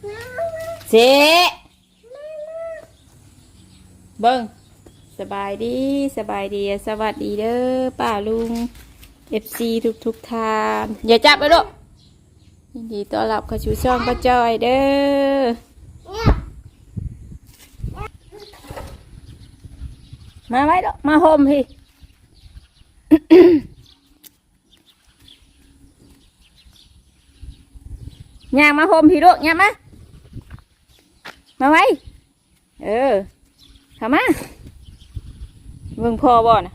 เสเบิ้งสบายดีสบายดีสวัสดีเด้อป้าลุงเอฟซีทุกทุกทานอย่าจับไปลูกยินดีต้อนรับเข้าสู่ช่องป้าจอยเด้อมาไว้ลูกมาโฮมพี่ย่างมาโฮมพี่ลูกย่างมา มาไว้ เออเข้ามาเบิ่งพ่อบ่นะ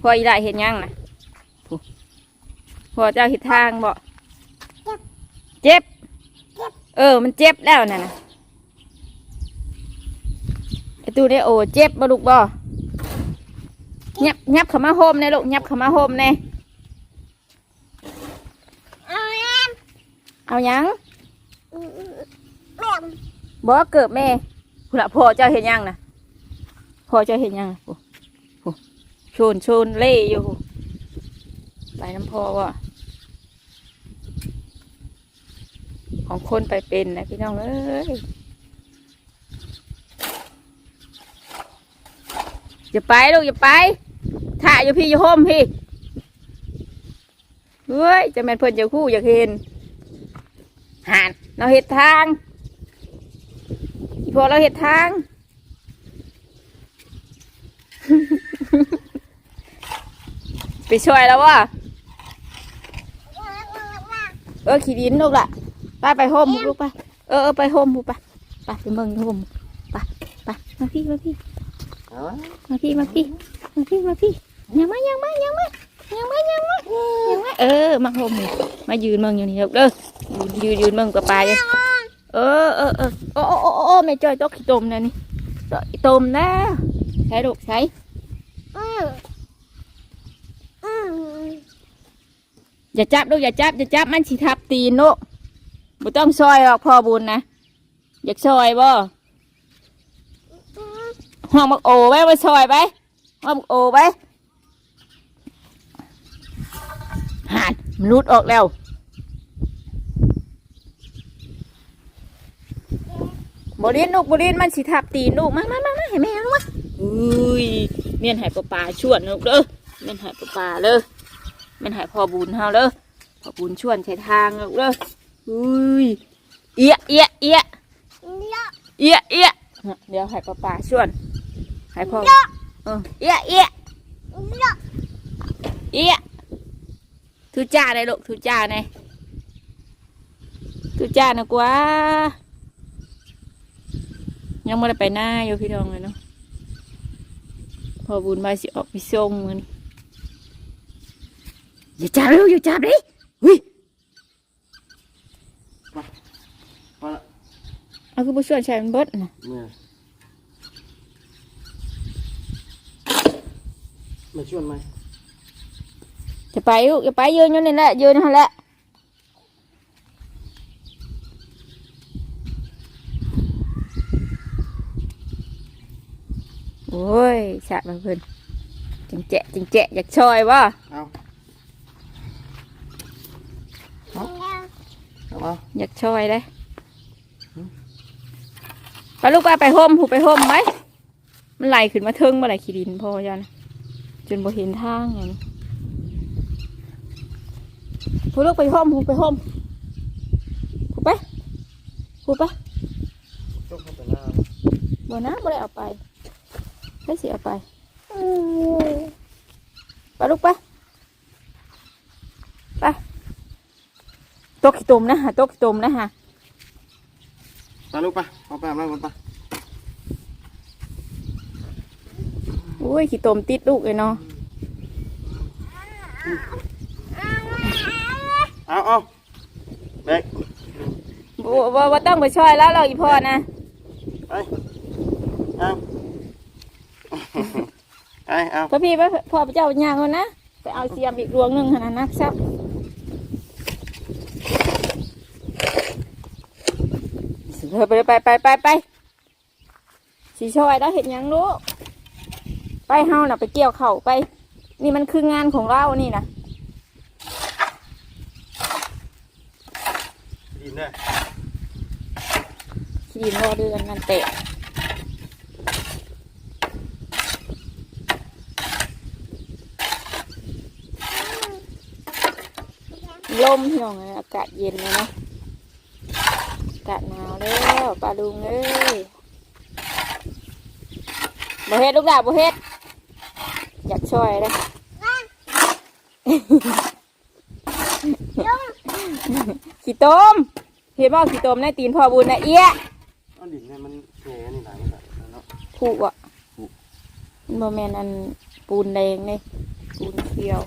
พ่ออีหลายเห็นยังนะพ่อเจ้าเห็ดทางบ่เจ็บ เออ มันเจ็บแล้วน่ะนะไอตู้ได้โอ้เจ็บบ่ลูกบ่ยับยับเข้ามาโฮมแน่ลูกยับข้ามาโฮมแน่เอาหยัง บ่เกิดแม่พุ่นละพ่อเจ้าเห็นยังนะพ่อเจ้าเห็นยังโอ้โหชนชนเล่อยู่ไปน้ำพ่อว่า ของคนไปเป็นนะพี่น้องเอ้ยอย่าไปลูกอย่าไปถ่ายอยู่พี่อยู่ห้มพี่เฮ้ยจะแม่นเพิ่นจะคู่อยากเห็นหานเราเห็ดทาง อีพอเราเห็ดทาง ไปช่วยแล้ววะเออขี่ดินลูกละไปไปโฮมลูกไปเออเออไปโฮมลูกไปไปไปเมืองโฮมไปไปมาพี่มาพี่เอาวะมาพี่มาพี่มาพี่มาพี่ยังมายังมายังมายังมายังมายังมาเออมาโฮมนี่มายืนเมืองอยู่นี่ลูกเด้อยืนยืนยืนเมืองกับปลาอยู่ เออเออเออโอ้โอ้โอ้โอ้แม่จอยตกขี้ตมนะนี่ตกขี้ตมนะใช้ลูกใช้อย่าจับลูกอย่าจับอย่าจับมันสิทับตีนลูกบ่ต้องซอยหรอกพ่อบุญนะอยากซอยบ่ห้องบักโอไว้มาซอยไปห้องบักโอไปหานมันรุดออกแล้ว บรินลูกบรินมันสิทับตีนลูกมามามามาให้แม่ลูกมาอุ้ยเมียนใหายปลาปลาชวนลูกเด้อเมียนใหายปลาปลาเลยเมียนใหายพ่อบุญเฮาเด้อพ่อบุญชวนใช้ทางลูกเด้ออุ้ยเอียเอียเอียเอียเอียเดี๋ยวใหายปลาปลาชวนใหายพ่อเออเอียเอียเอียทุจ้าเลยลูกทุจ้าเลยทุจ้านะกว่า ยังไม่ได้ไปหน้าอยู่พี่น้องเลยเนาะพอบุญมาสิออกไปส่งมันอย่าจับเร็วอย่าจับดิวิพอละเอาคือผู้ช่วยชายมันเบิดนะเนี่ยมาชวนไหมจะไปลูกอย่าไปยืนอยู่นี่แหละยืนนั่นแหละ อ้ยฉะมาเพิ่นจิงแจะจิงแจะอยากช่วยว่าเอาเอาเอาอยากช่วยเลยไปลูกไปไปห่มหูไปห่มไหมมันไหลขึ้นมาเทิงมาไหลขี้ดินพอยันจนบ่เห็นทางอย่างนี้ผู้ลูกไปห่มหูไปห่มหูไปหูไปต้องเข้าไปหน้าบ่นะบ่ได้เอาไป ได้สิเอาไปไปลูกไปไปตกขี้ตุ่มนะฮะตกขี้ตุ่มนะฮะไปลูกไปเอาไปอาบน้ำก่อนไปอุ้ยขี้ตุ่มติดลูกเลยเนาะเอาเอาเด็กบ่บ่บ่ต้องไปช่วยแล้วเราอีพ่อนะไปเอา ไปเอาพ่อพี่ไปพ่อพระเจ้าย่างก่อนนะไปเอาเสียมอีกรวงหนึ่งขนาดนักซับเธอไปไปไปไปไปสีช่วยแล้วเห็นยังลูกไปเฮาน่ะไปเกี่ยวเข่าวไป นี่มันคืองานของเรานี่นะดินเนี่ยขี้ดินรอเดือนนั่นเตะ ลมพี่น้องเอ้ยอากาศเย็นเลยเนาะอากาศหนาวแล้วปลาดุงเอ้ยบ่เฮ็ดลูกดาบบ่เฮ็ดอยากช่วยเลยขี้ต้มเห็นบ่ขี้ต้มในตีนพ่อบุญนะเอี้ยเอาดินเนี่ยมันเสียนี่หลายแบบเนาะผูกอะมันบ่แม่นอันปูนแดงนี่ปูนเขียว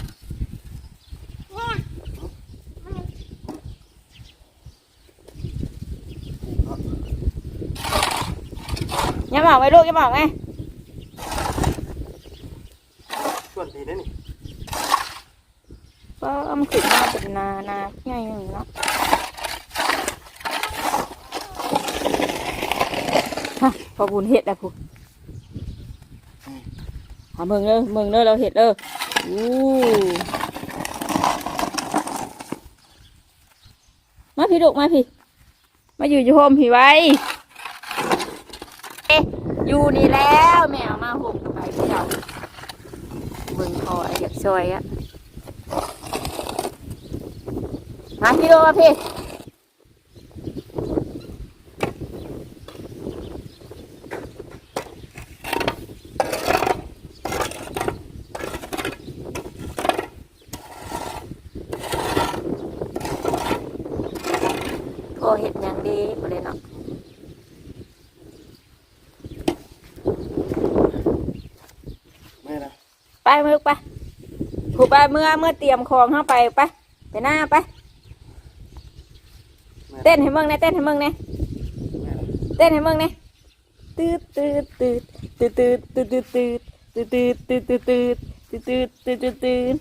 อย่าบอกไว้ลูกอย่าบอกไงส่วนตีได้นี่ก็มันขึ้นมาเป็นนานาใหญ่หนึ่งเนาะฮะพอบุญเห็ดแล้วพูหาเมืองเด้อเมืองเด้อเราเห็ดเด้ออู้มาพี่ลูกมาพี่ มาอยู่อยู่โฮมพี่ไว้เอยู่นี่แล้วแม่เอามาห่มไปพี่เราเบิ่งคอไอ้ยากซอยอะมาพี่ดูมาพี่โอ้เห็ดหยังดีบ่เลยเนาะ ไม่นะ ไปมาลูกไปผูกไปเมื่อเมื่อเตรียมของเข้าไปไปไปหน้าไป เต้นให้เมืองเนี่ยเต้นให้เมืองเนี่ยเต้นให้เมืองเนี่ยตืดตืดตืดตืดตืดตืดตืดตืดตืดตืดตืดตืดตืดตืดตืดตืดตืด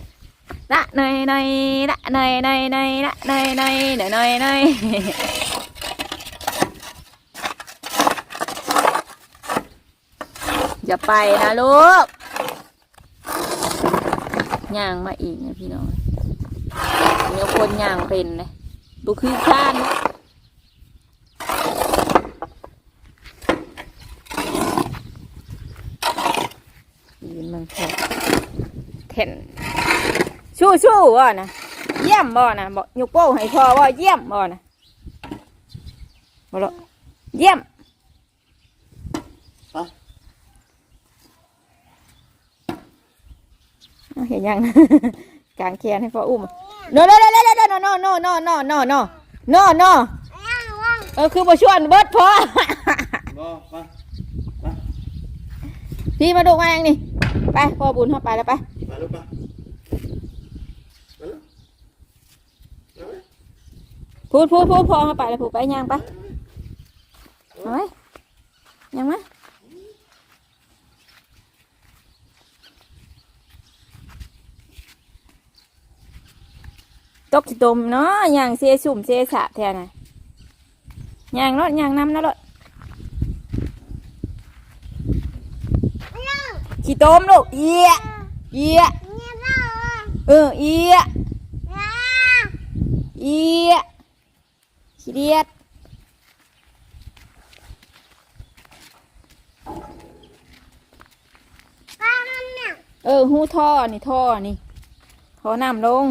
ละหน่อยหน่อยละหน่อยหน่อยหน่อยละหน่อยหน่อยหน่อยหน่อยหน่อยอย่าไปนะลูก ย่างมาอีกนะพี่น้องเดี๋ยวคนย่างเป็นเลยบุคือข้านะยืนมันแค่เห็นชู้ชู้บ่นะเยี่ยมบ่นะบอกยกโป้ให้พอว่าเยี่ยมบ่นะบ่ละเยี่ยม ไป เอาเห็นยัง กางแขนให้พ่ออุ้มโนโนโนโนโนโนโนโนโนโนโนโนโนโนเออคือบ่ชวนเบิดพ่อบ่มาพี่มาดูมาอย่างนี้ไปพ่อบุญเข้าไปแล้วไปไปลูกไปไปลูกเอาไว้พูดพูดพูดพ่อเข้าไปแล้วพูดไปย่างไปเอาไว้ย่างม ตกสิตมเนาะย่างเสียสุ่มเสียสะแทนนะย่างรถย่างน้ำนะรถขี้ตมลูกเอี้ยเอี้ยเออเอี้ยเอี้ยขี้เดียดเออหูท่อนี่ท่อนี่ท่อน้ำลง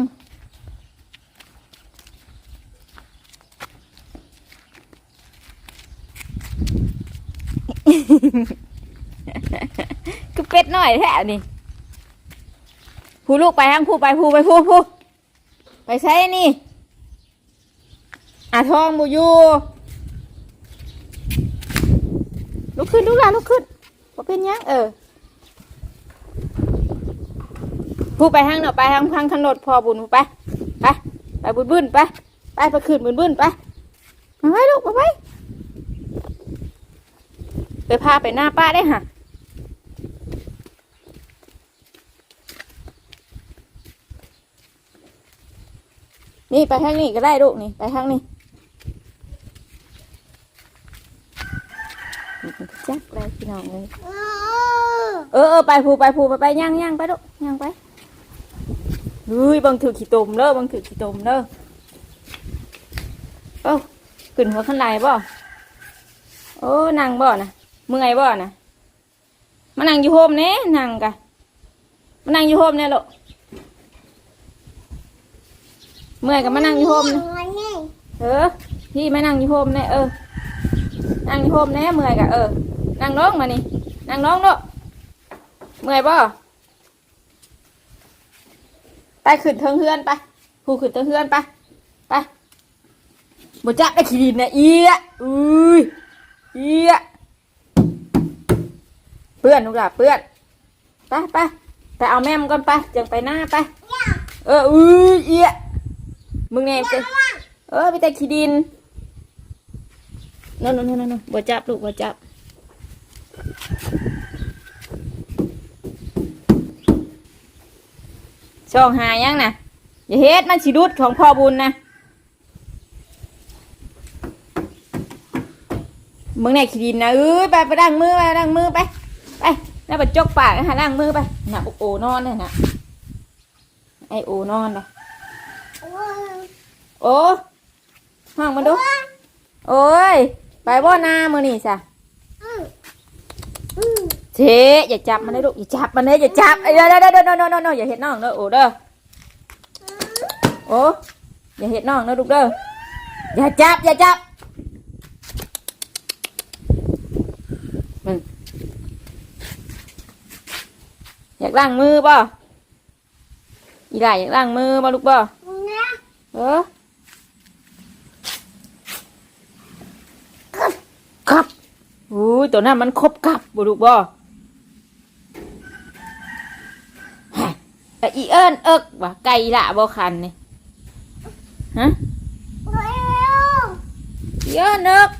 คือเป็ดหน่อยแท้นี่ผู้ลูกไปทางผู้ไปผู้ไปผู้ผู้ไปใช้นี่อาทองบูยูลุกขึ้นลุกหลานลุกขึ้นว่าเป็นยังเออผู้ไปทางเนาะไปทางทางถนนพอบุญผู้ไปไปไปบุญบุญไปไปไปขึ้นบุญบุญไปมาไว้ลูกมาไว้ ไปพาไปหน้าป้าได้ห่ะนี่ไปทางนี้ก็ได้ลูกนี่ไปทางนี้จักได้พี่น้องเลยเออเออไปผูไปผูไปไปย่างย่างไปลูกย่างไปเฮ้ยบังถือขี้ตมเด้อบังถือขี้ตมเด้อเอ้าขึ้นหัวขันไหลบ่โอ้นั่งบ่นะ เมื่อยบ่นะมานั่งอยู่โฮมเน่นั่งกะมานั่งอยู่โฮมเน่ลูกเมื่อยกับมานั่งอยู่โฮมนะเออพี่มานั่งอยู่โฮมเน่เออ นั่งอยู่โฮมเน่เมื่อยกะเออ นั่งน้องมานี่นั่งน้องลูกเมื่อยบ่ไปขึ้นเทิงเฮือนไปผู้ขึ้นเทิงเฮือนไปไปบ่จับได้ขีดินนะเอียอุ้ยเอีย เปื้อนลูกหลาเปื้อนไปไปไปเอาแม่มก่อนไปจังไปหน้าไป เอออุ้ยเอียมึงแน่จะเออไปแต่ขี้ดินนั่นนั่นนั่นบ่จับลูกบ่จับช่องหายังนะอย่าเฮ็ดมันสิดุดของพ่อบุญนะมึงเนี่ยขี้ดินนะเอ้ยไปไปล้างมือไปล้างมือไป แล้วไปจกปากหาล้างมือไปน่ะโอโอนอนเลยนะไอโอนอนเลยโอ้ห้องมาดูโอ้ยไปบ่หน้ามือนี่จ้ะเจ๊อย่าจับมันเลยลูกอย่าจับมันเลยอย่าจับเอ้ยเด้อเด้อเด้อเด้อเด้อเด้อเด้ออย่าเห็ดน้องเด้อโอ้เด้อโอ้อย่าเห็ดน้องเด้อลูกเด้ออย่าจับอย่าจับ อยากล้างมือป่ะอีหล่าอยากล้างมือป่ะลูกป่ะเออครับอุ้ยตัวนั้นมันครบกับบุลูกป่ะแต่อีเอิญเอิกว่ะไก่ละบ่คันนี่ฮะอีเอิญเอิก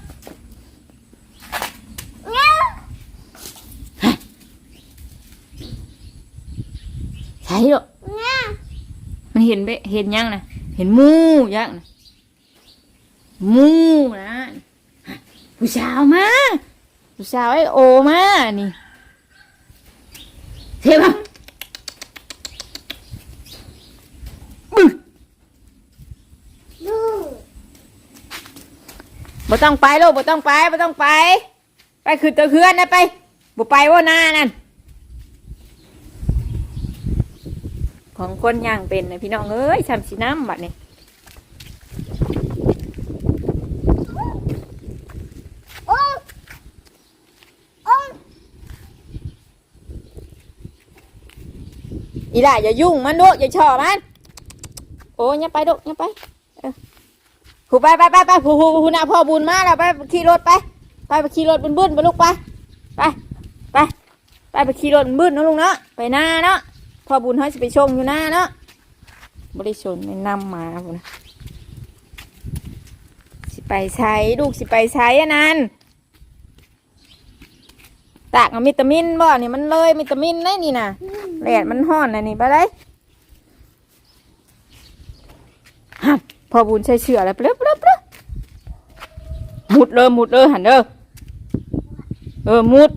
ใช่ หรอมันเห็นไปเห็นยังนะเห็นมูยังนะมูนะผู้สาวมาผู้สาวไอโอมานี่เทปะบ่ต้องไปลูกบ่ต้องไปบ่ต้องไป ไปคือตัวเพื่อนนะไปบ่ไปว่าหน้านั่น ของคนย่างเป็นนะพี่น้องเอ้ยชำสีน้ำบัดนี่อีด่าอย่ายุ่งมันลูกอย่าชอมัน โอ้ยอย่าไปลูกย่าไปผูไปไปไปไปผูผูผูน่ะพ่อบุญมาแล้วไปขี่รถไปไปไปขี่รถบึ้นบึ้นไปลูกไปไปไปไปไปขี่รถบึ้นนะลุงเนาะไปหน้าเนาะ พ่อบุญเขาจะไปชมอยู่หน้าเนาะบริชนไม่นำมาพุ่นนะสิไปใช้ลูกสิไปใช้อันนั้นตากเอาวิตามินบ่นี่มันเลยวิตามินได้นี่นะแดดมันห้อนนะนี่ไปเลยฮะพ่อบุญใช้เชือกอะไรเปล่าเปล่าเปล่ามุดเลยมุดเลยหันเด้อเออมุด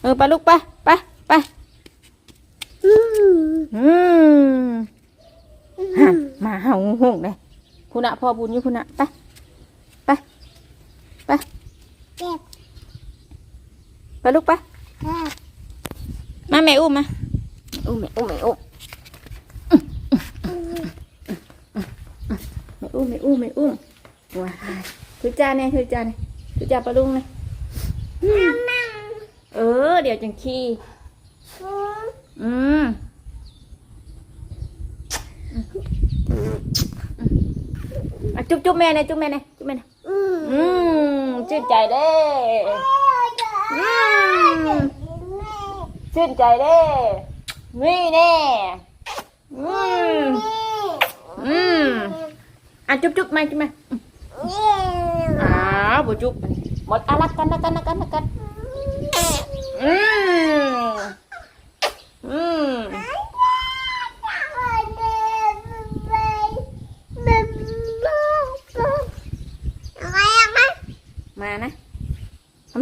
เออไปลูกไปไป อืมฮะมาเห่าหงเลยคุณอะพ่อบุญอยู่คุณอะไปไปไปไปลูกไปมาแม่อุ้มมาอุ้มแม่อุ้มแม่อุ้มแม่อุ้มแม่อุ้มแม่อุ้มว้ายถือจานเนี่ยถือจานเนี่ยถือจานปลาลุงเลยเออ เดี๋ยวจังขี้อืม À, chúc chúc mẹ này chúc mẹ này chúc mẹ này ừ ชื่นใจเด้อืมชื่นใจเด้นี่แน่อืมอืมอะจุ๊บจุ๊บมาจุ๊บม มานะ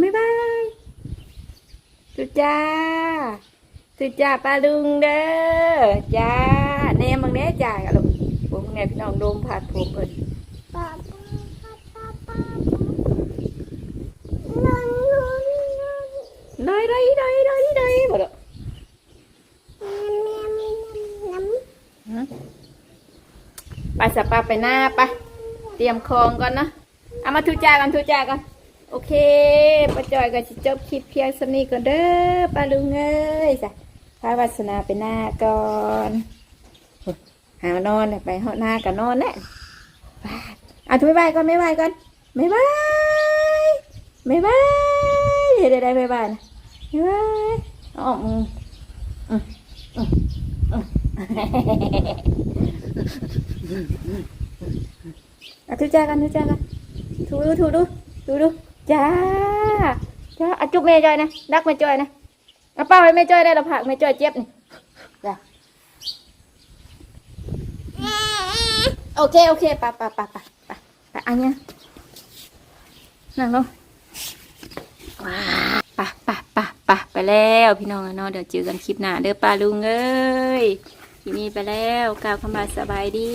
บ๊ายบายสุจ้าสุจ้าปลาลุงเด้อจ้าเนมบางเนี้ยจ้าลูกผมเนี่ยพี่น้องโดมผาดผมเปิดได้ได้ได้ได้ได้หมดแล้วไปสับปลาไปหน้าไปเตรียมคองก่อนนะเอามาทุจ่ากันทุจ่ากัน โอเคป้าจอยก็จะจบคลิปเพียงสำนี้ก่อนเด้อป้าลุงเอ้ยจ้ะพาวาสนาไปหน้าก่อนหานอนไปหาหน้ากันนอนแน่ไปอะทุบายบายก่อนไม่บายก่อนไม่บายไม่บายเดี๋ยวได้ไม่บายนะไม่บายอ๋ออืมอืมอืมอืมอะทุจ้ากันทุจ้ากันถูดูถูดูดูดู จ้าจ้าอจุ๊บแม่จอยนะรักแม่จอยนะเอาเป้าให้แม่จอยได้เราผักแม่จอยเจ็บนี่จ้าโอเคโอเคปไปไปไปไปไปอันเนี้ยนั่งลงว้าปไปไปไปไปแล้วพี่น้องเนาะเดี๋ยวเจอกันคลิปหน้าเด้อป้าลุงเอ้ยทีนี้ไปแล้วกล่าวคำบาสบายดี